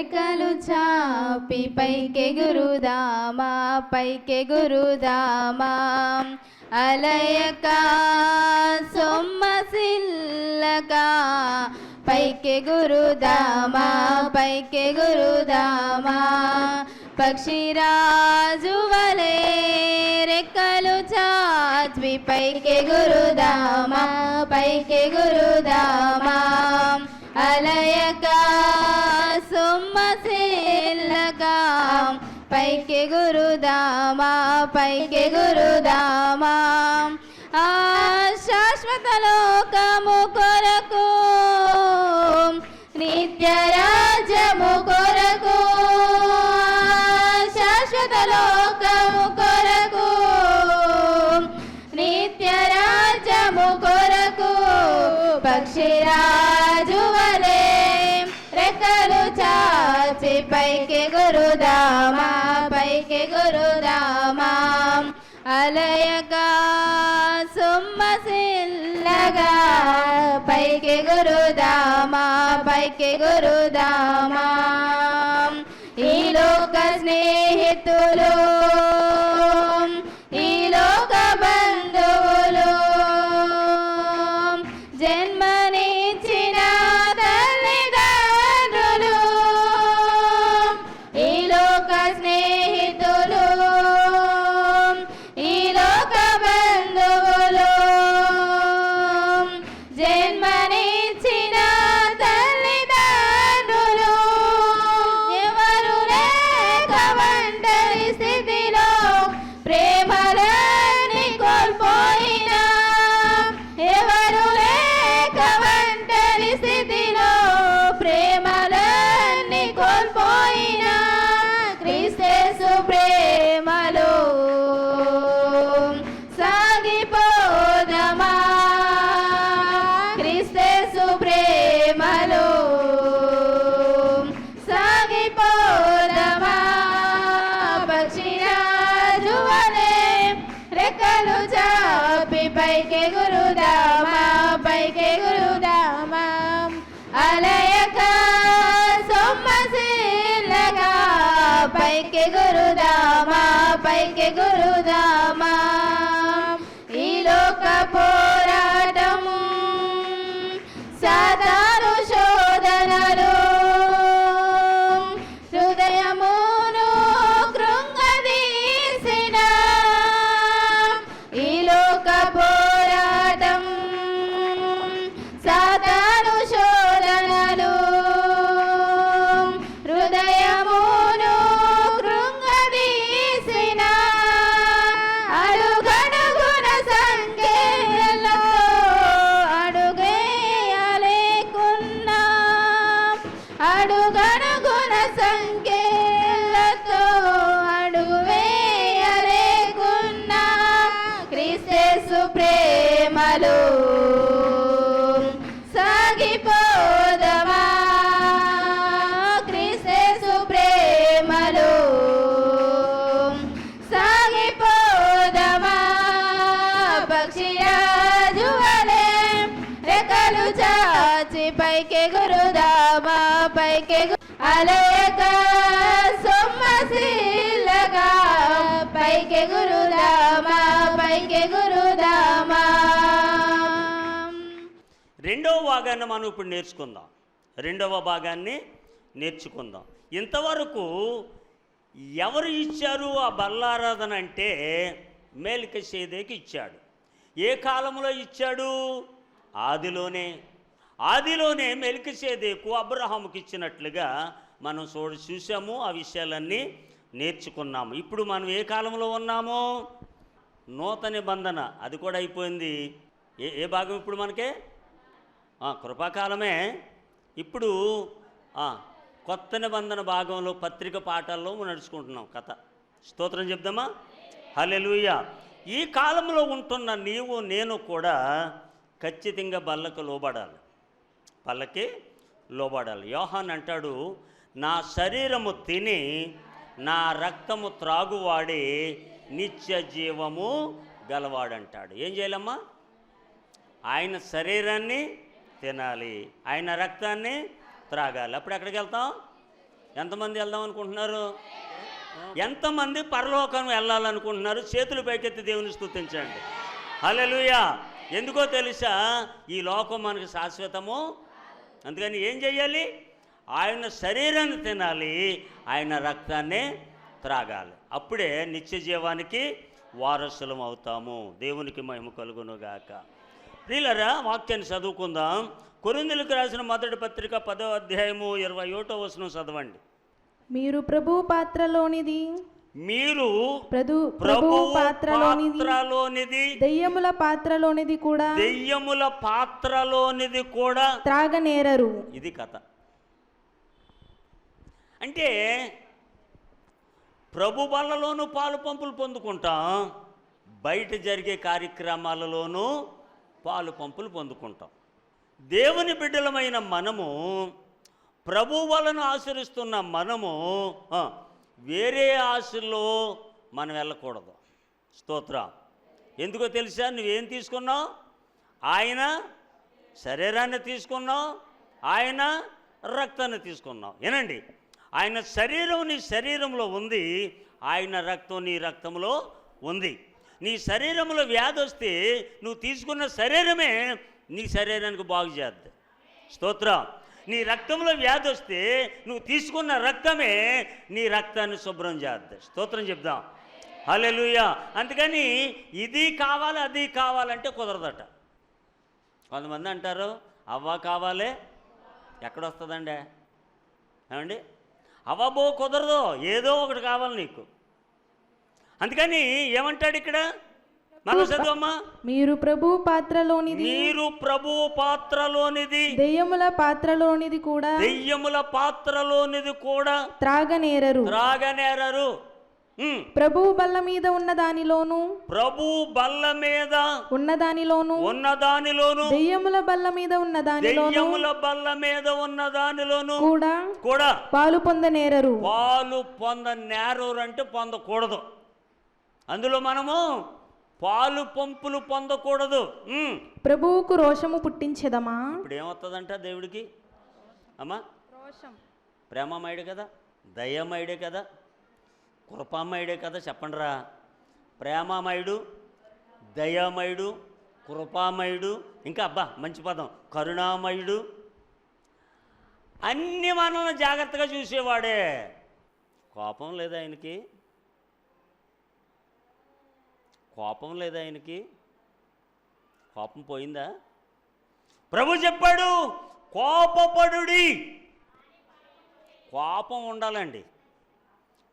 రెక్కలు చాపి పైకి గురుదామా పైకి గురుదామా. అలయక సొమ్మసిల్లక పైకి గురుదామా పైకి గురుదామా. పక్షిరాజువలే రెక్కలు చాచి పైకి గురుదామా పైకి గురుదామా. అలయక పైకి గురుదామా పైకి గురుదామా. ఆ శాశ్వత లోకము కొరకు నిత్య రాజ్యము కొరకు. శాశ్వత లోకము కొరకు నిత్య రాజ్యము కొరకు. పక్షిరాజు వలే రెక్కలు చాచి పైకి గురుదామా. గురుదామా పైకి గురుదామా ఈ లోక స్నేహితులు పైకి అలయక పైకి గురుదామా పైకి గురుదామా. రెండవ భాగాన్ని మనం ఇప్పుడు నేర్చుకుందాం. రెండవ భాగాన్ని నేర్చుకుందాం. ఇంతవరకు ఎవరు ఇచ్చారు ఆ బల్లారాధన అంటే మేలికసేదేకి ఇచ్చాడు. ఏ కాలంలో ఇచ్చాడు? ఆదిలోనే. ఆదిలోనే మెలికసేదేకు అబ్రహాముకి ఇచ్చినట్లుగా మనం చూడ చూసాము ఆ విషయాలన్నీ నేర్చుకున్నాము. ఇప్పుడు మనం ఏ కాలంలో ఉన్నాము? నూతన నిబంధన అది కూడా అయిపోయింది. ఏ ఏ భాగం ఇప్పుడు మనకి? కృపాకాలమే. ఇప్పుడు కొత్త నిబంధన భాగంలో పత్రిక పాఠాల్లో నడుచుకుంటున్నాం కథ. స్తోత్రం చెప్దామా? హల్లెలూయా. ఈ కాలంలో ఉంటున్న నీవు నేను కూడా ఖచ్చితంగా బల్లకు లోబడాలి. పల్లకి లోబడాలి. యోహాన్ అంటాడు నా శరీరము తిని నా రక్తము త్రాగువాడి నిత్య జీవము గలవాడంటాడు. ఏం చేయాలమ్మా? ఆయన శరీరాన్ని తినాలి. ఆయన రక్తాన్ని త్రాగాలి. అప్పుడు ఎక్కడికి వెళ్తాం? ఎంతమంది వెళ్దాం అనుకుంటున్నారు? ఎంతమంది పరలోకం వెళ్ళాలనుకుంటున్నారు? చేతులు పైకెత్తి దేవుని స్థుతించండి. హల్లెలూయా! ఎందుకో తెలుసా? ఈ లోకం మనకు శాశ్వతము. అందుకని ఏం చెయ్యాలి ఆయన శరీరాన్ని తినాలి ఆయన రక్తాన్ని త్రాగాలి. అప్పుడే నిత్య జీవానికి వారసులం అవుతాము. దేవునికి మహిమ కలుగునుగాక. ప్రియులరా వాక్యాన్ని చదువుకుందాం. కొరిందులకు రాసిన మొదటి పత్రిక పదో అధ్యాయము ఇరవై ఒకటో వచనం చదవండి. మీరు ప్రభు పాత్రలోనిది. మీరు ప్రభు ప్రభు పాత్రలోనిది. దెయ్యముల పాత్రలోనిది కూడా. దెయ్యముల పాత్రలోనిది కూడా. త్రాగనేరరు. ఇది కథ. అంటే ప్రభు బళ్ళలోనూ పాలు పంపులు పొందుకుంటాం బయట జరిగే కార్యక్రమాలలోనూ పాలు పంపులు పొందుకుంటాం. దేవుని బిడ్డలమైన మనము ప్రభు వలను ఆచరిస్తున్న మనము వేరే ఆశల్లో మనం వెళ్ళకూడదు. స్తోత్ర. ఎందుకో తెలుసా? నువ్వేం తీసుకున్నావు? ఆయన శరీరాన్ని తీసుకున్నావు ఆయన రక్తాన్ని తీసుకున్నావు. ఏనండి ఆయన శరీరం నీ శరీరంలో ఉంది ఆయన రక్తం నీ రక్తంలో ఉంది. నీ శరీరంలో వ్యాధి వస్తే నువ్వు తీసుకున్న శరీరమే నీ శరీరానికి బాగు చేద్ది. స్తోత్రం. నీ రక్తంలో వ్యాధి వస్తే నువ్వు తీసుకున్న రక్తమే నీ రక్తాన్ని శుభ్రం చేద్ది. స్తోత్రం చెప్దాం. హల్లెలూయా. అందుకని ఇది కావాలి అది కావాలంటే కుదరదట. కొంతమంది అంటారు అవ్వ కావాలి ఎక్కడ వస్తుందండి? ఏమండి? అవ్వబో కుదరదు ఏదో ఒకటి కావాలి నీకు. అందుకని ఏమంటాడు ఇక్కడ? మీరు ప్రభు పాత్రలోనిది మీరు ప్రభు పాత్రలోనిది దెయ్యముల పాత్రలోనిది కూడా దెయ్యముల పాత్రలోనిది కూడా త్రాగనేరరు. త్రాగనేరరు. ప్రభు బల్ల మీద ఉన్న దానిలోను ప్రభు బల్ల మీద ఉన్న దానిలోను ఉన్న దానిలోను దెయ్యముల బల్ల మీద ఉన్న దానిలోను దెయ్యముల బల్ల మీద ఉన్న దానిలోను కూడా కూడా పాలు పొందనేరరు. పాలు పొంద నేరరు అంటే పొందకూడదు. అందులో మనము పాలు పంపులు పొందకూడదు. ప్రభువుకు రోషము పుట్టించెదమా? ఇప్పుడు ఏమవుతుందంట దేవుడికి? అమ్మా. ప్రేమమయుడే కదా దయమయుడే కదా కృపామయుడే కదా చెప్పండిరా. ప్రేమామయుడు దయామయుడు కృపామయుడు ఇంకా అబ్బా మంచి పదం కరుణామయుడు. అన్ని మనల్ని జాగ్రత్తగా చూసేవాడే. కోపం లేదా ఆయనకి? కోపం లేదా ఆయనకి? కోపం పోయిందా? ప్రభు చెప్పాడు కోపపడుడి. కోపం ఉండాలండి.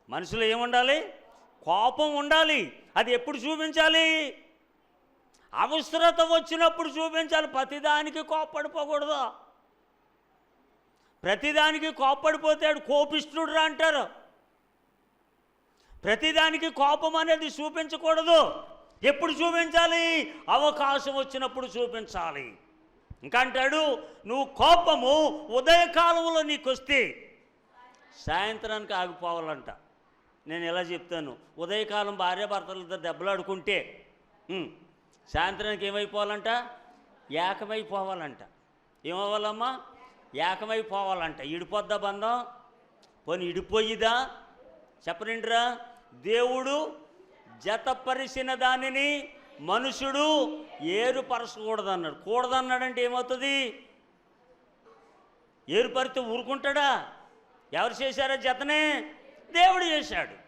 మనుషులు ఏముండాలి? కోపం ఉండాలి. అది ఎప్పుడు చూపించాలి? అవసరత వచ్చినప్పుడు చూపించాలి. ప్రతిదానికి కోప్పడిపోకూడదు. ప్రతిదానికి కోప్పడిపోతే కోపిష్ఠుడు రా అంటారు. ప్రతిదానికి కోపం అనేది చూపించకూడదు. ఎప్పుడు చూపించాలి? అవకాశం వచ్చినప్పుడు చూపించాలి. ఇంకా అంటాడు నువ్వు కోపము ఉదయకాలంలో నీకు వస్తే సాయంత్రానికి ఆగిపోవాలంట. నేను ఎలా చెప్తాను? ఉదయకాలం భార్యాభర్తలతో దెబ్బలాడుకుంటే సాయంత్రానికి ఏమైపోవాలంట? ఏకమైపోవాలంట. ఏమవ్వాలమ్మా? ఏకమైపోవాలంట. ఇడిపోద్దా బంధం? పోనీ ఇడిపోయిదా? చెప్పనండిరా? దేవుడు జతపరిచిన దానిని మనుషుడు ఏరుపరచకూడదన్నాడు. కూడదన్నాడంటే ఏమవుతుంది? ఏరుపరితే ఊరుకుంటాడా? ఎవరు చేశారా జతనే? దేవుడు చేశాడు.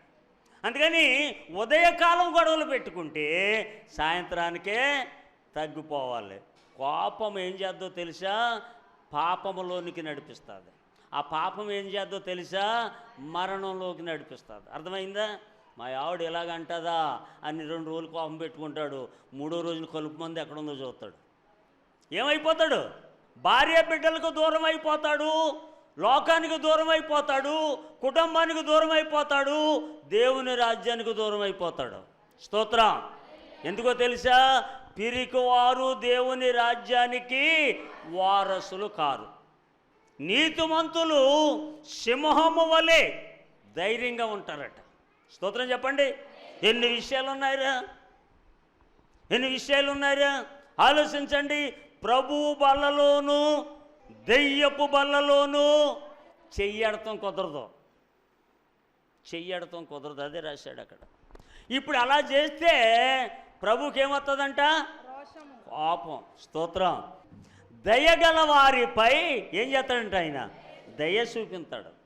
అందుకని ఉదయకాలం గొడవలు పెట్టుకుంటే సాయంత్రానికే తగ్గిపోవాలి. కోపం ఏం చేద్దో తెలుసా? పాపములోనికి నడిపిస్తుంది. ఆ పాపం ఏం చేద్దో తెలుసా? మరణంలోకి నడిపిస్తుంది. అర్థమైందా? మా ఆవిడ ఎలాగంటదా అని రెండు రోజులు కోపం పెట్టుకుంటాడు. మూడో రోజున కలుపు మంది ఎక్కడుందో చూస్తాడు. ఏమైపోతాడు? భార్య బిడ్డలకు దూరం అయిపోతాడు. లోకానికి దూరం అయిపోతాడు కుటుంబానికి దూరం అయిపోతాడు దేవుని రాజ్యానికి దూరం అయిపోతాడు స్తోత్రం. ఎందుకో తెలుసా? పిరికివారు దేవుని రాజ్యానికి వారసులు కారు. నీతిమంతులు సింహము వలె ధైర్యంగా ఉంటారట. స్తోత్రం చెప్పండి. ఎన్ని విషయాలు ఉన్నాయిరా ఎన్ని విషయాలు ఉన్నారా ఆలోచించండి. ప్రభువు బలలోనూ దెయ్యపు బల్లలోను చెయ్యడటం కుదరదు. చెయ్యడటం కుదరదు అదే రాశాడు అక్కడ. ఇప్పుడు అలా చేస్తే ప్రభుకి ఏమవుతుందంట పాపం స్తోత్రం. దయగల వారిపై ఏం చేస్తాడంట ఆయన? దయ చూపిస్తాడు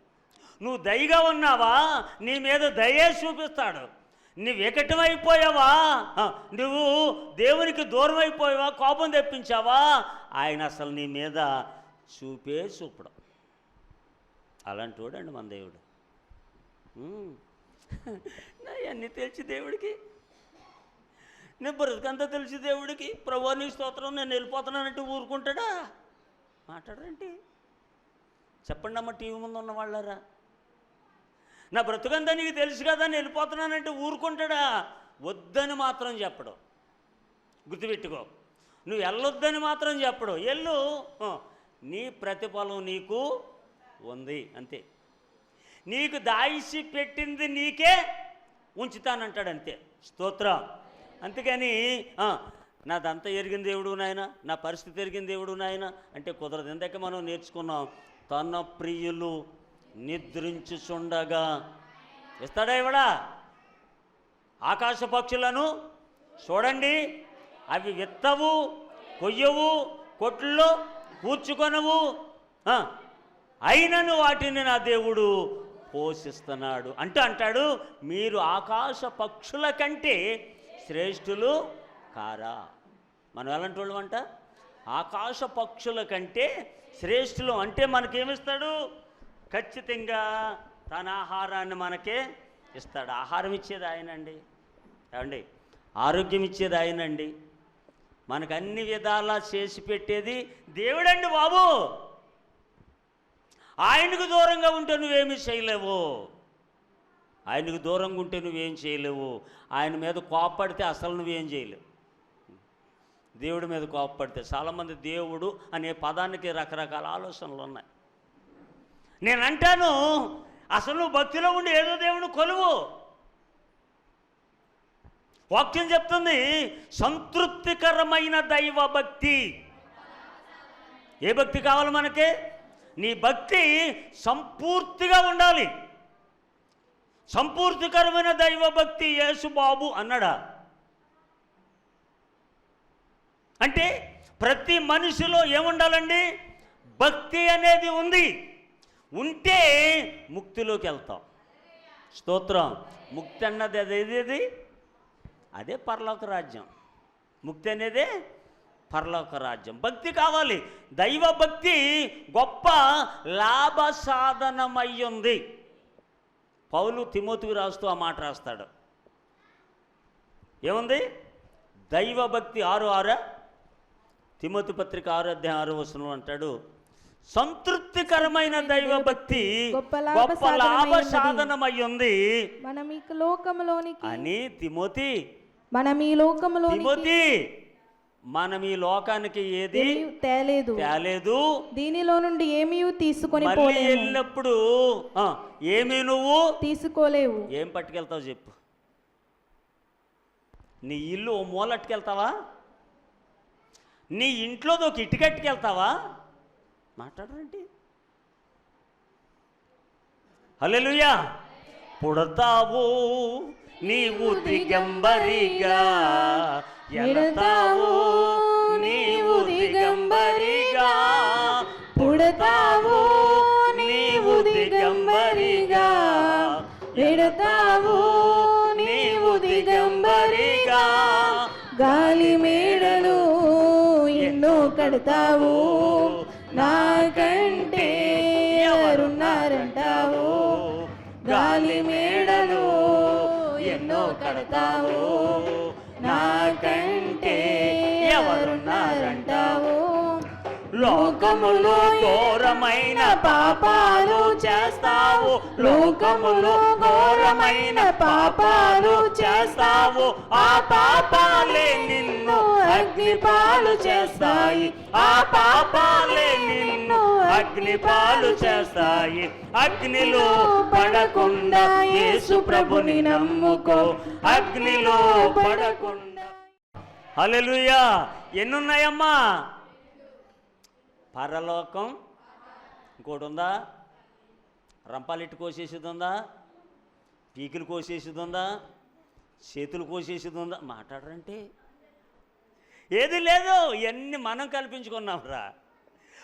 నువ్వు దయగా ఉన్నావా? నీ మీద దయే చూపిస్తాడు. నువ్వు వికటమైపోయావా? నువ్వు దేవునికి దూరం అయిపోయావా కోపం తెప్పించావా? ఆయన అసలు నీ మీద చూపే చూపడం. అలాంటి వాడండి మన దేవుడు. నా అన్నీ తెలిసి దేవుడికి? నేను బ్రతుకంతా తెలిసి దేవుడికి? ప్రభు నీ స్తోత్రం నేను వెళ్ళిపోతున్నానంటే ఊరుకుంటాడా? మాట్లాడరండి చెప్పండి అమ్మ టీవీ ముందు ఉన్న వాళ్ళారా? నా బ్రతుకంతా నీకు తెలుసు కదా నేను వెళ్ళిపోతున్నానంటే ఊరుకుంటాడా? వద్దని మాత్రం చెప్పడు. గుర్తుపెట్టుకో. నువ్వు వెళ్ళొద్దని మాత్రం చెప్పడు. ఎల్లు నీ ప్రతిఫలం నీకు ఉంది అంతే. నీకు దాయిసి పెట్టింది నీకే ఉంచుతానంటాడు అంతే స్తోత్రం అంతేగాని నాదంతా ఎరిగిన దేవుడు నాయన నా పరిస్థితి ఎరిగిన దేవుడు నాయన అంటే కుదరదు. ఇందాక మనం నేర్చుకున్నాం తన ప్రియులు నిద్రించుచుండగా. ఇస్తాడా ఇవడా ఆకాశ పక్షులను చూడండి అవి విత్తవు కొయ్యవు కొట్లో కూర్చుకొనవు. అయినను వాటిని నా దేవుడు పోషిస్తున్నాడు. అంటే అంటాడు మీరు ఆకాశ పక్షుల కంటే శ్రేష్ఠులు కారా? మనం ఎలాంటి వాళ్ళు అంట? ఆకాశ పక్షుల కంటే శ్రేష్ఠులు అంటే మనకేమిస్తాడు? ఖచ్చితంగా తన ఆహారాన్ని మనకే ఇస్తాడు. ఆహారం ఇచ్చేది ఆయనండి. ఏమండి? ఆరోగ్యం ఇచ్చేది ఆయనండి. మనకు అన్ని విధాలా చేసి పెట్టేది దేవుడండి బాబు. ఆయనకు దూరంగా ఉంటే నువ్వేమీ చేయలేవు. ఆయనకు దూరంగా ఉంటే నువ్వేం చేయలేవు. ఆయన మీద కోప్పడితే అసలు నువ్వేం చేయలేవు. దేవుడి మీద కోప్పడితే చాలామంది దేవుడు అనే పదానికి రకరకాల ఆలోచనలు ఉన్నాయి. నేను అంటాను అసలు నువ్వు భక్తిలో ఉండి ఏదో దేవుని కొలువు. వాక్యం చెప్తుంది సంతృప్తికరమైన దైవ భక్తి ఏ భక్తి కావాలి మనకి? నీ భక్తి సంపూర్తిగా ఉండాలి. సంపూర్తికరమైన దైవ భక్తి యేసు బాబు అన్నాడా? అంటే ప్రతి మనిషిలో ఏముండాలండి? భక్తి అనేది ఉంది. ఉంటే ముక్తిలోకి వెళ్తాం. స్తోత్రం. ముక్తి అన్నది అదేది అదే పరలోక రాజ్యం. ముక్తి అనేదే పరలోక రాజ్యం. భక్తి కావాలి. దైవ భక్తి గొప్ప లాభ సాధనమై ఉంది పౌలు తిమోతికి రాస్తూ ఆ మాట రాస్తాడు. ఏముంది? దైవ భక్తి ఆరు ఆరా తిమోతి పత్రిక ఆరు అధ్యాయం ఆరు వచనం అంటాడు సంతృప్తికరమైన దైవ భక్తి గొప్ప లాభ గొప్ప లాభ సాధనమై ఉన్నది. సాధనమై ఉంది మనం ఈ అని తిమోతి మనం ఈ తిమోతి మనం ఈ లోకానికి ఏది తేలేదు. తేలేదు. దీనిలో నుండి ఏమీ తీసుకొని వెళ్ళినప్పుడు ఆ, ఏమి నువ్వు? తీసుకోలేవు. ఏం పట్టుకెళ్తావు చెప్పు. నీ ఇల్లు ఓ మూలట్టుకెళ్తావా? నీ ఇంట్లోది ఒక ఇటుకట్టుకెళ్తావా మాట్లాడరండి. హల్లెలూయా. పుడతావు. నీవు దిగంబరిగా ఎడతావు నీవు దిగంబరిగా పుడతావు నీవు దిగంబరిగా ఎడతావు నీవు దిగంబరిగా గాలి మేడలు ఎన్నో కడతావు నాకంటే ఎవరున్నారంటావు? గాలి మేడలు కడతావు నాకంటే ఎవరున్నారంటావు? లోకములో ఘోరమైన పాపాలు చేస్తావు. లోకములో ఘోరమైన పాపాలు చేస్తావు. ఆ పాపాలే అగ్నిపాలు చేస్తాయి. ఆ పాపాలే నిన్ను అగ్నిపాలు చేస్తాయి. అగ్నిలో పడకుండా యేసు ప్రభుని నమ్ముకో. అగ్నిలో పడకుండా. హల్లెలూయా. ఎన్నున్నాయమ్మా? పరలోకం. ఇంకోటి ఉందా రంపాలిట్టు కోసేసేది ఉందా పీకులు కోసేసేది ఉందా చేతులు కోసేసేది ఉందా మాట్లాడరంటే ఏది లేదు ఇవన్నీ మనం కల్పించుకున్నాం రా.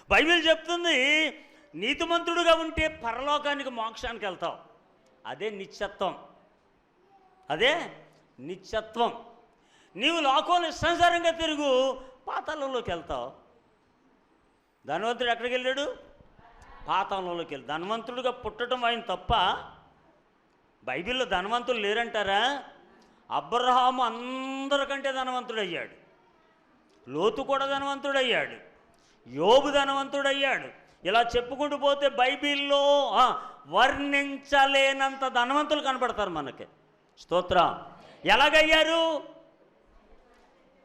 బైబిల్ చెప్తుంది నీతిమంతుడుగా ఉంటే పరలోకానికి మోక్షానికి వెళ్తావు. అదే నిత్యత్వం. అదే నిత్యత్వం. నీవు లోకంలో ఇష్టానుసారంగా తిరుగు పాతాళంలోకి వెళ్తావు. ధనవంతుడు ఎక్కడికి వెళ్ళాడు? పాతాళంలోకి వెళ్ళి ధనవంతుడుగా పుట్టడం ఆయన తప్ప బైబిల్లో ధనవంతులు లేరంటారా? అబ్రహాము అందరికంటే ధనవంతుడు అయ్యాడు లోతు కూడా ధనవంతుడయ్యాడు. యోబు ధనవంతుడయ్యాడు. ఇలా చెప్పుకుంటూ పోతే బైబిల్లో వర్ణించలేనంత ధనవంతులు కనపడతారు మనకి. స్తోత్ర. ఎలాగయ్యారు?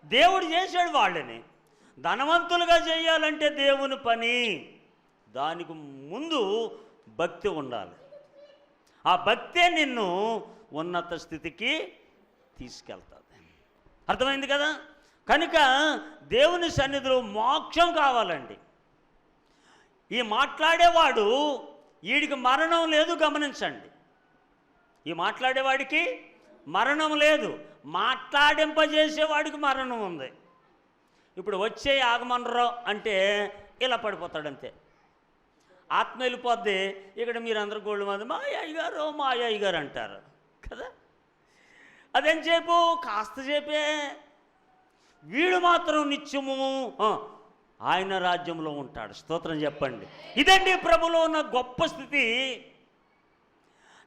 దేవుడు చేశాడు వాళ్ళని. ధనవంతులుగా చేయాలంటే దేవుని పని. దానికి ముందు భక్తి ఉండాలి. ఆ భక్తే నిన్ను ఉన్నత స్థితికి తీసుకెళ్తుంది అర్థమైంది కదా? కనుక దేవుని సన్నిధిలో మోక్షం కావాలండి. ఈ మాట్లాడేవాడు వీడికి మరణం లేదు గమనించండి. ఈ మాట్లాడేవాడికి మరణం లేదు మాట్లాడింపజేసేవాడికి మరణం ఉంది. ఇప్పుడు వచ్చే ఆగమనరు అంటే ఇలా పడిపోతాడంతే. ఆత్మ వెళ్ళిపోద్ది ఇక్కడ మీరందరూ గోళ్ళు మంది మా అయ్య గారు మా అయ్య గారు అంటారు కదా. అదేం చేపు కాస్త చేపే వీడు మాత్రం నిత్యము ఆయన రాజ్యంలో ఉంటాడు. స్తోత్రం చెప్పండి. ఇదండి ప్రభులో ఉన్న గొప్ప స్థితి.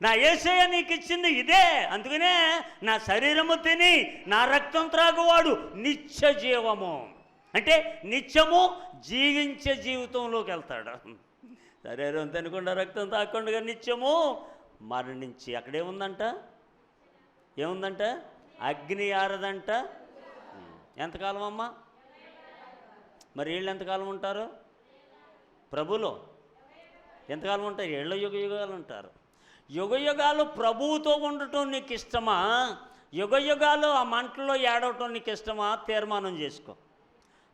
నా ఏసయ్య నీకు ఇచ్చింది ఇదే. అందుకనే నా శరీరము తిని నా రక్తం త్రాగువాడు నిత్య జీవము. అంటే నిత్యము జీవించే జీవితంలోకి వెళ్తాడు. శరీరం తినకుండా రక్తం తాకుండా నిత్యము మరణించి అక్కడేముందంట? ఏముందంట? అగ్ని ఆరదంట? ఎంతకాలం అమ్మా? మరి వీళ్ళు ఎంతకాలం ఉంటారు? ప్రభులో. ఎంతకాలం ఉంటారు ఏళ్ళ యుగ యుగాలు ఉంటారు యుగ యుగాలు ప్రభువుతో ఉండటం నీకు ఇష్టమా? యుగ యుగాలు ఆ మంటలో ఏడవటం నీకు ఇష్టమా? తీర్మానం చేసుకో.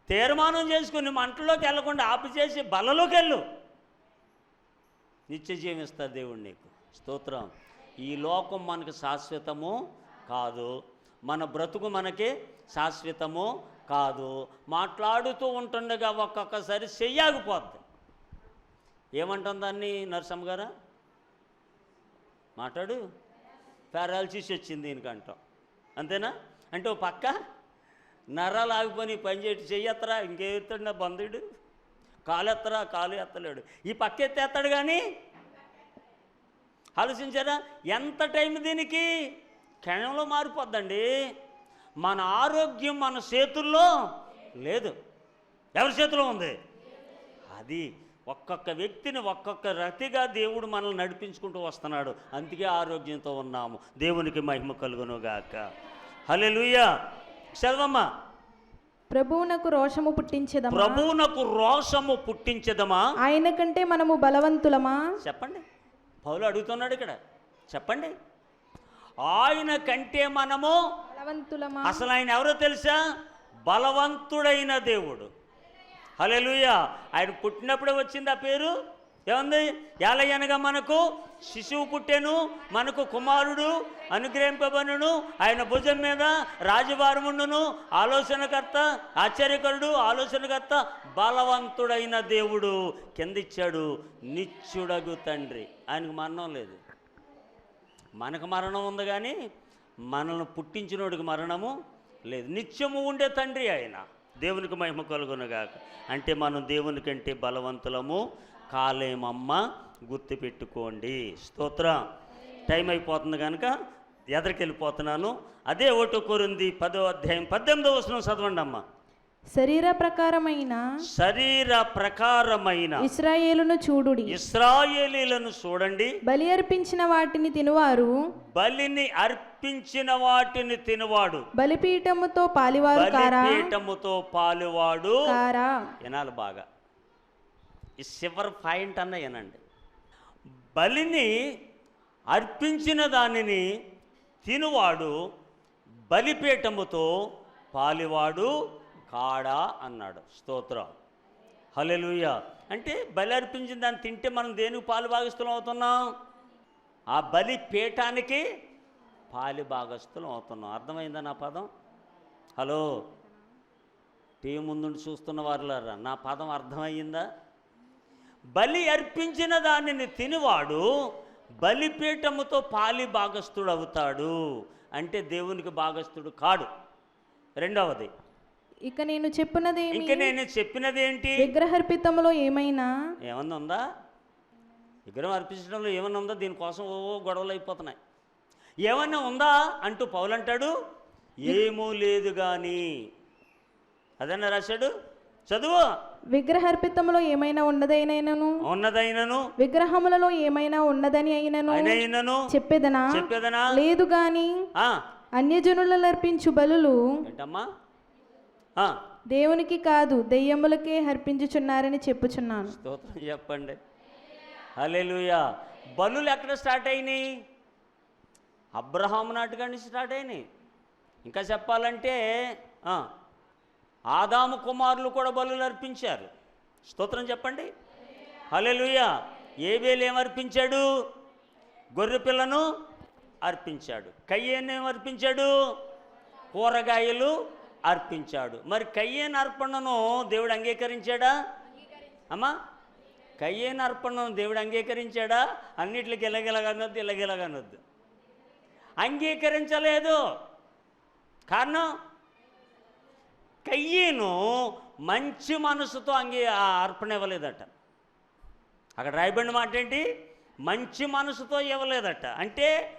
తీర్మానం చేసుకుని మంటలోకి వెళ్ళకుండా ఆపు చేసి బలలోకి వెళ్ళు. నిత్య జీవిస్తారు దేవుడు నీకు. స్తోత్రం. ఈ లోకం మనకు శాశ్వతము కాదు. మన బ్రతుకు మనకి శాశ్వతము కాదు. మాట్లాడుతూ ఉంటుండగా ఒక్కొక్కసారి చెయ్యాగిపోద్ది. ఏమంటుంది దాన్ని నరసమ్మ గారా? మాట్లాడు. పారాలసిస్ వచ్చింది దీనికంటాం. అంతేనా? అంటే ఓ పక్క నరాలు ఆగిపోయి పని చేయటి చెయ్యత్తరా? ఇంకేస్తాడు నా బంధుడు కాలు ఎత్తరా కాలు ఎత్తలేడు. ఈ పక్క ఎత్తేస్తాడు కానీ? ఆలోచించారా? ఎంత టైం దీనికి? క్షణంలో మారిపోద్దండి. మన ఆరోగ్యం మన చేతుల్లో లేదు. ఎవరి చేతిలో ఉంది? అది ఒక్కొక్క వ్యక్తిని ఒక్కొక్క రతిగా దేవుడు మనల్ని నడిపించుకుంటూ వస్తున్నాడు. అందుకే ఆరోగ్యంతో ఉన్నాము. దేవునికి మహిమ కలుగునుగాక. హల్లెలూయా. చదవమ్మా. ప్రభువునకు రోషము పుట్టించదమా? ప్రభువునకు రోషము పుట్టించదమా? ఆయన కంటే మనము బలవంతులమా? చెప్పండి. పౌలు అడుగుతున్నాడు ఇక్కడ. చెప్పండి. ఆయన కంటే మనము అసలు ఆయన ఎవరో తెలుసా? బలవంతుడైన దేవుడు. హల్లెలూయా. ఆయన పుట్టినప్పుడే వచ్చింది ఆ పేరు? ఏముంది? ఏలయ్యనగా మనకు శిశువు పుట్టెను మనకు కుమారుడు అనుగ్రహింపబడును. ఆయన భుజం మీద రాజభారముండును. ఆలోచనకర్త ఆశ్చర్యకరుడు ఆలోచనకర్త బలవంతుడైన దేవుడు. కింద ఇచ్చాడు నిత్యుడగు తండ్రి. ఆయనకు మరణం లేదు. మనకు మరణం ఉంది కానీ మనల్ని పుట్టించినోడికి మరణము లేదు. నిత్యము ఉండే తండ్రి ఆయన. దేవునికి మహిమ కలుగునుగాక. అంటే మనం దేవుని కంటే బలవంతులము. కాలేమమ్మ గుర్తుపెట్టుకోండి స్తోత్రం. టైం అయిపోతుంది కనుక ఎదరికెళ్ళిపోతున్నాను. అదే ఒకటో కోరింది పదో అధ్యాయం పద్దెనిమిదో వచనం చదవండి అమ్మ శరీర ప్రకారమైన శరీర ప్రకారమైన ఇస్రాయేలును చూడుడి. ఇస్రాయేలీలను చూడండి. బలి అర్పించిన వాటిని తినువారు. బలిని అర్పించిన వాటిని తినవాడు. బలిపీఠముతో పాలివారు కారా? బలిపీఠముతో పాలువాడు. కారా? వినాలి బాగా. ఈ చివరి పాయింట్ అన్న వినండి. బలిని అర్పించిన దానిని తినువాడు. బలిపీఠముతో పాలివాడు. కాడా అన్నాడు. స్తోత్రం హలెలుయ అంటే బలి అర్పించిన దాన్ని తింటే మనం దేనికి పాలు భాగస్థులం అవుతున్నాం? ఆ బలి పీఠానికి పాలి భాగస్థులం అవుతున్నాం. అర్థమైందా నా పదం? హలో. టీవీ ముందుండి చూస్తున్న వారులారా నా పదం అర్థమయ్యిందా? బలి అర్పించిన దానిని తినివాడు బలిపీఠముతో పాలి భాగస్థుడు అవుతాడు. అంటే దేవునికి భాగస్థుడు కాడు. రెండవది ఇక నేను చెప్పినదేమి? ఇంక నేను చెప్పినది ఏంటి విగ్రహర్పితములో ఏమైనా? ఏమన్నా ఉందా? విగ్రహం అర్పించడంలో ఏమన్నా ఉందా? దీనికోసం ఓ గొడవలు అయిపోతున్నాయి. ఏమన్నా ఉందా? అంటూ పౌలు అంటాడు ఏమూ లేదు కానీ అదన్నా రాశాడు? చదువు. విగ్రహర్పితములో ఏమైనా ఉన్నదైనను ఉన్నదైనను. విగ్రహములలో ఏమైనా ఉన్నదని అయినను? అయినను చెప్పేదనా? చెప్పేదనా? లేదు గాని అన్యజనులలో అర్పించు బలులు ఏంటమ్మా? దేవునికి కాదు దెయ్యములకే అర్పించుచున్నారని చెప్పుచున్నాను. స్తోత్రం చెప్పండి. హల్లెలూయా. బలులు ఎక్కడ స్టార్ట్ అయినాయి? అబ్రహాం నాటికాడి నుంచి స్టార్ట్ అయినాయి. ఇంకా చెప్పాలంటే ఆదాము కుమారులు కూడా బలులు అర్పించారు. స్తోత్రం చెప్పండి. హల్లెలూయా. ఏబేలు ఏమర్పించాడు గొర్రె పిల్లను అర్పించాడు. కయ్యేను ఏమర్పించాడు కూరగాయలు అర్పించాడు. మరి కయ్యేను అర్పణను దేవుడు అంగీకరించాడా? అమ్మా కయ్యేను అర్పణను దేవుడు అంగీకరించాడా? అన్నిట్లకి ఇలాగిలాగనొద్దు ఇలాగిలాగనొద్దు. అంగీకరించలేదు. కారణం? కయ్యేను మంచి మనసుతో అంగీ ఆ అర్పణ ఇవ్వలేదట. అక్కడ రాయబడిన మాట ఏంటి మంచి మనసుతో ఇవ్వలేదట. అంటే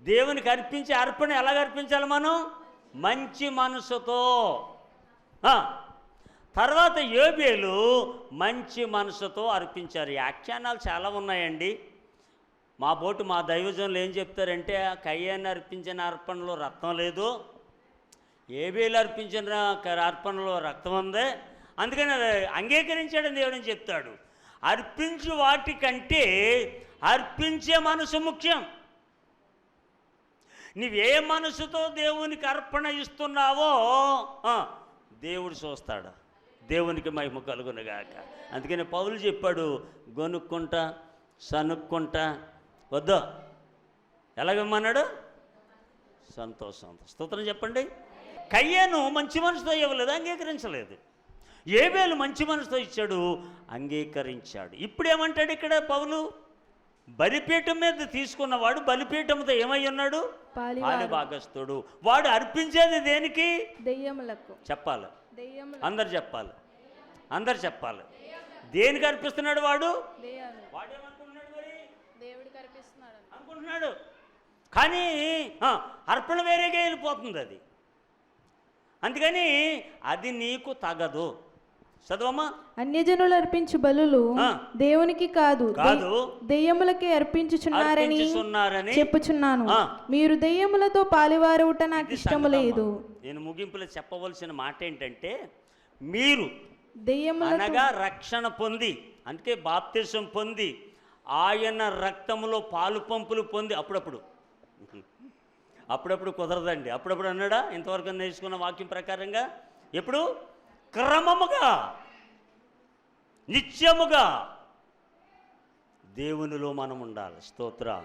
దేవునికి అర్పించే అర్పణ ఎలాగ అర్పించాలి మనం? మంచి మనసుతో. తర్వాత యోబేలు మంచి మనసుతో అర్పించారు. వ్యాఖ్యానాలు చాలా ఉన్నాయండి. మా బోటు మా దైవజనులు ఏం చెప్తారంటే కయ్యాన్ని అర్పించిన అర్పణలో రక్తం లేదు. ఏబేలు అర్పించిన క- అర్పణలో రక్తం ఉంది. అందుకని అది అంగీకరించాడని దేవుడు చెప్తాడు. అర్పించు వాటికంటే అర్పించే మనసు ముఖ్యం. నీవే మనసుతో దేవునికి అర్పణ ఇస్తున్నావో? దేవుడు చూస్తాడు. దేవునికి మహిమ కలుగునుగాక. అందుకని పౌలు చెప్పాడు గొనుక్కుంటా సనుక్కుంటా వద్దా. ఎలాగమ్మన్నాడు? సంతోషం స్తోత్రం చెప్పండి. కయ్యను మంచి మనసుతో ఇవ్వలేదు అంగీకరించలేదు. ఏబేలు మంచి మనసుతో ఇచ్చాడు అంగీకరించాడు. ఇప్పుడు ఏమంటాడు ఇక్కడ పౌలు? బలిపీఠం మీద తీసుకున్నవాడు బలిపీఠంతో ఏమై ఉన్నాడు? పాలివారు. పాలి భాగస్థుడు వాడు అర్పించేది దేనికి? దెయ్యములకు. చెప్పాలి. అందరు చెప్పాలి. అందరు చెప్పాలి. దేనికి అర్పిస్తున్నాడు వాడు? అనుకుంటున్నాడు. కానీ అర్పణ వేరేగా వెళ్ళిపోతుంది అది. అందుకని అది నీకు తగదు. చదవమ్మా. అన్యజనులు అర్పించు బలులు. దేవునికి కాదు. కాదు. దెయ్యములకే అర్పించుచున్నారని చెప్పుచున్నాను. మీరు దెయ్యములతో పాలివారుట నాకు ఇష్టము. లేదు. నేను ముగింపులో చెప్పవలసిన మాట ఏంటంటే మీరు దెయ్యముల అనగా రక్షణ పొంది అందుకే బాప్తిసం పొంది ఆయన రక్తములో పాలు పంపులు పొంది అప్పుడప్పుడు. అప్పుడప్పుడు కుదరదండి. అప్పుడప్పుడు అన్నాడా? ఇంతవరకు నేర్చుకున్న వాక్యం ప్రకారంగా. ఎప్పుడు? క్రమముగా నిత్యముగా దేవునిలో మనం ఉండాలి. స్తోత్ర.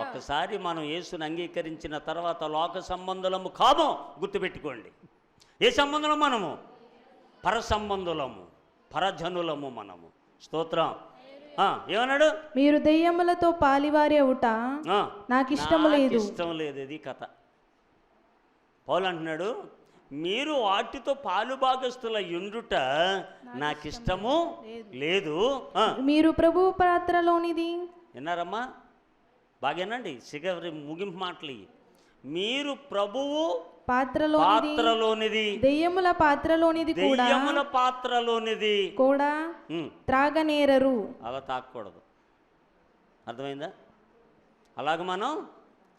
ఒక్కసారి మనం యేసుని అంగీకరించిన తర్వాత లోక సంబంధులము కాము గుర్తుపెట్టుకోండి. ఏ సంబంధులం మనము? పర సంబంధులము పరజనులము మనము. స్తోత్రం. ఏమన్నాడు? మీరు దెయ్యములతో పాలివారి అవుట ఆ, నాకు ఇష్టము నాకు లేదు. ఇష్టం లేదు ఇది కథ. పౌలు అంటున్నాడు మీరు వాటితో పాలు భాగస్తుల ఉండుట నాకు ఇష్టము లేదు. మీరు ప్రభు పాత్రలోనిది. విన్నారమ్మా? బాగేనండి చివరి ముగింపు మాటలు. మీరు ప్రభువు పాత్రలోనిది పాత్రలోనిది. దెయ్యముల పాత్రలోనిది కూడా. దెయ్యముల పాత్రలోనిది. కూడా త్రాగనేరరు. అలా తాకూడదు. అర్థమైందా? అలాగ మనం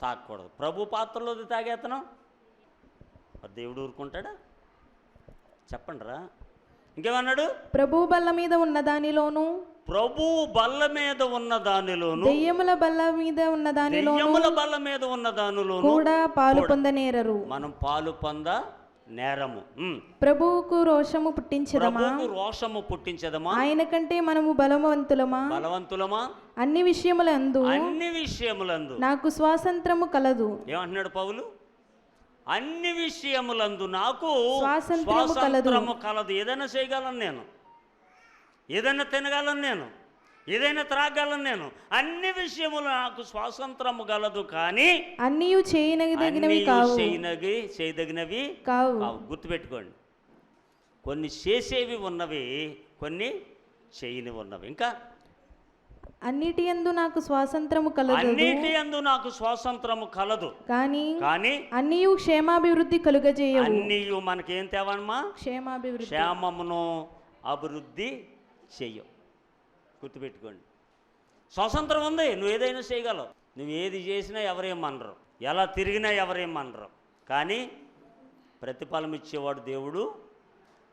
తాకూడదు. ప్రభు పాత్రలోది తాగేతనం మరి దేవుడు ఊరుకుంటాడా? చెప్పండి రా ఇంకేమన్నాడు? ప్రభు బల్ల మీద ఉన్న దానిలోను? ప్రభు బల్ల మీద ఉన్న దానిలోను. దెయ్యముల బల్ల మీద ఉన్న దానిలోను దెయ్యముల బల్ల మీద ఉన్న దానిలోను కూడా పాలు పొందనేరరు. మనం పాలు పొంద నేరము. ప్రభువుకు రోషము పుట్టించదమా? ప్రభువుకు రోషము పుట్టించదమా? ఆయన కంటే మనము బలవంతులమా? బలవంతులమా? అన్ని విషయములందు అన్ని విషయములందు. నాకు స్వాతంత్రము కలదు. ఏమంటున్నాడు పౌలు? అన్ని విషయములందు నాకు స్వాతంత్రము కలదు. ఏదైనా చేయగలను నేను. ఏదైనా తినగలను నేను. ఏదైనా త్రాగలను నేను. అన్ని విషయములు నాకు స్వాతంత్రము గలదు కానీ అన్నీ చేయనగి చేయదగినవి కావు. గుర్తుపెట్టుకోండి. కొన్ని చేసేవి ఉన్నవి కొన్ని చేయని ఉన్నవి. ఇంకా అన్నిటి యందు నాకు స్వాతంత్రము కలదు. అన్నిటి అందు నాకు స్వాతంత్రము కలదు. కానీ కానీ అన్నీ క్షేమాభివృద్ధి కలుగజేయవు. అన్నీ మనకేం తేవమ్మా? క్షేమాభివృద్ధి. క్షేమమును అభివృద్ధి చెయ్యవు. గుర్తుపెట్టుకోండి. స్వాతంత్రం ఉంది నువ్వు ఏదైనా చేయగలవు. నువ్వు ఏది చేసినా ఎవరేమనరు ఎలా తిరిగినా ఎవరేమనరు కానీ ప్రతిఫలం ఇచ్చేవాడు దేవుడు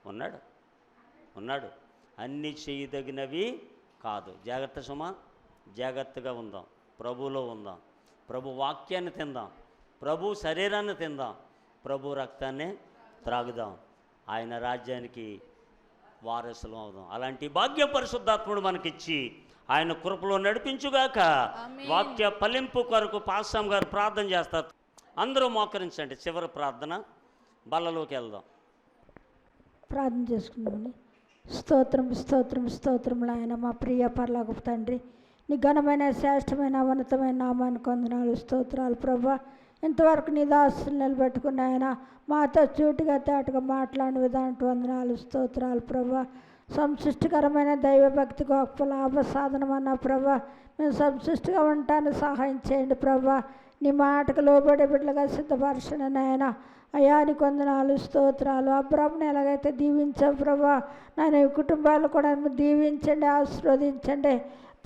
ఉన్నాడు. ఉన్నాడు. అన్నీ చేయదగినవి కాదు. జాగ్రత్త సుమా జాగ్రత్తగా ఉందాం. ప్రభువులో ఉందాం. ప్రభు వాక్యాన్ని తిందాం. ప్రభు శరీరాన్ని తిందాం. ప్రభు రక్తాన్ని త్రాగుదాం. ఆయన రాజ్యానికి వారసులం అవుదాం. అలాంటి భాగ్య పరిశుద్ధాత్ముడు మనకిచ్చి ఆయన కృపలో నడిపించుగాక వాక్య ఫలింపు కొరకు పాస్సాం గారు ప్రార్థన చేస్తారు. అందరూ మోకరించండి. చివరి ప్రార్థన బల్లలోకి వెళ్దాం. ప్రార్థన చేసుకున్నామని స్తోత్రం స్తోత్రం స్తోత్రం ఆయన మా ప్రియ పర్లాగపు తండ్రి. నీ ఘనమైన శ్రేష్టమైన ఉన్నతమైన నామానికి వందనాలు స్తోత్రాలు ప్రభా. ఇంతవరకు నీ దాసులు నిలబెట్టుకున్న ఆయన మాతో చూటుగా తేటగా మాట్లాడిన విధానం వందనాలు స్తోత్రాలు ప్రభా. సంశిష్టకరమైన దైవభక్తి గొప్ప లాభ సాధనం అన్న ప్రభా. మేము సంశిష్టిగా ఉండటానికి సహాయం చేయండి ప్రభా. నీ మాటకు లోబడే బిడ్డలుగా సిద్ధపరచండి నాయన. అయాని కొందనాలు స్తోత్రాలు. అబ్రాహ్మణి ఎలాగైతే దీవించావు ప్రభా నాయన కుటుంబాలు కూడా దీవించండి ఆశీర్వదించండి.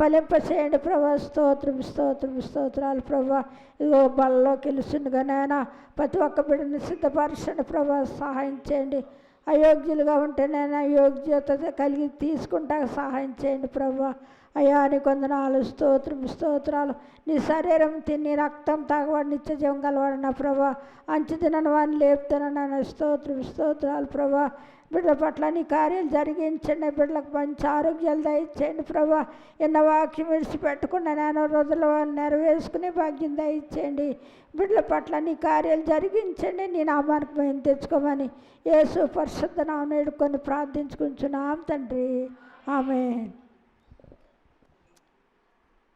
ఫలింప చేయండి ప్రభా. స్తోత్రం స్తోత్రం స్తోత్రాలు ప్రభా. ఇదిగో బలలో గెలుస్తుండగా నాయన ప్రతి ఒక్క బిడ్డని సిద్ధపరచండి ప్రభా. సహాయం చేయండి. అయోగ్యులుగా ఉంటే నేను అయోగ్యత కలిగి తీసుకుంటా సహాయం చేయండి ప్రభా. అయ్యా నీ కొందనాలు స్తోత్రం స్తోత్రాలు. నీ శరీరం తిని రక్తం తాగవాడు నిత్య జీవం గలవాడు నా ప్రభా. అంచు తినని వాడిని లేపుతానన్న స్తోత్రం స్తోత్రాలు ప్రభా. బిడ్డల పట్ల నీ కార్యాలు జరిగించండి. బిడ్డలకు మంచి ఆరోగ్యాలు దయచేయండి ప్రభా. ఎన్న వాక్యం విడిచిపెట్టకుండా నేను రోజుల నెరవేర్చుకునే భాగ్యం దయచేయండి. బిడ్డల పట్ల నీ కార్యాలు జరిగించండి. నీ నామానికి మేము తెచ్చుకోమని ఏ పరిశుద్ధ నామేడుకొని ప్రార్థించుకుంటున్నాం తండ్రి. ఆమె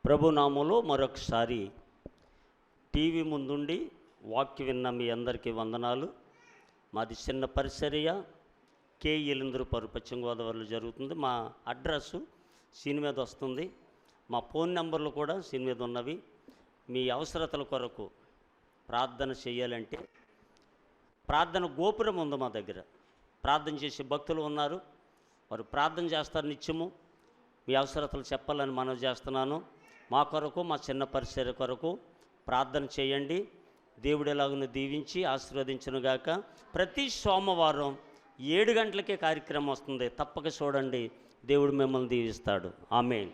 ప్రభునాములో మరొకసారి టీవీ ముందుండి వాక్య విన్న మీ అందరికీ వందనాలు. మాది చిన్న పరిసరియ కే. ఎలింద్రపరు పశ్చిమ గోదావరిలో జరుగుతుంది. మా అడ్రస్ సీన్ మీద వస్తుంది. మా ఫోన్ నెంబర్లు కూడా సీన్ మీద ఉన్నవి. మీ అవసరతల కొరకు ప్రార్థన చేయాలంటే ప్రార్థన గోపురం ఉంది మా దగ్గర. ప్రార్థన చేసే భక్తులు ఉన్నారు. వారు ప్రార్థన చేస్తారు నిత్యము. మీ అవసరతలు చెప్పాలని మనం చేస్తున్నాను. మా కొరకు మా చిన్న పరిసర కొరకు ప్రార్థన చేయండి. దేవుడు ఎలాగను దీవించి ఆశీర్వదించునుగాక. ప్రతి సోమవారం ఏడు గంటలకే కార్యక్రమం వస్తుంది. తప్పక చూడండి. దేవుడు మిమ్మల్ని దీవిస్తాడు. ఆమెన్.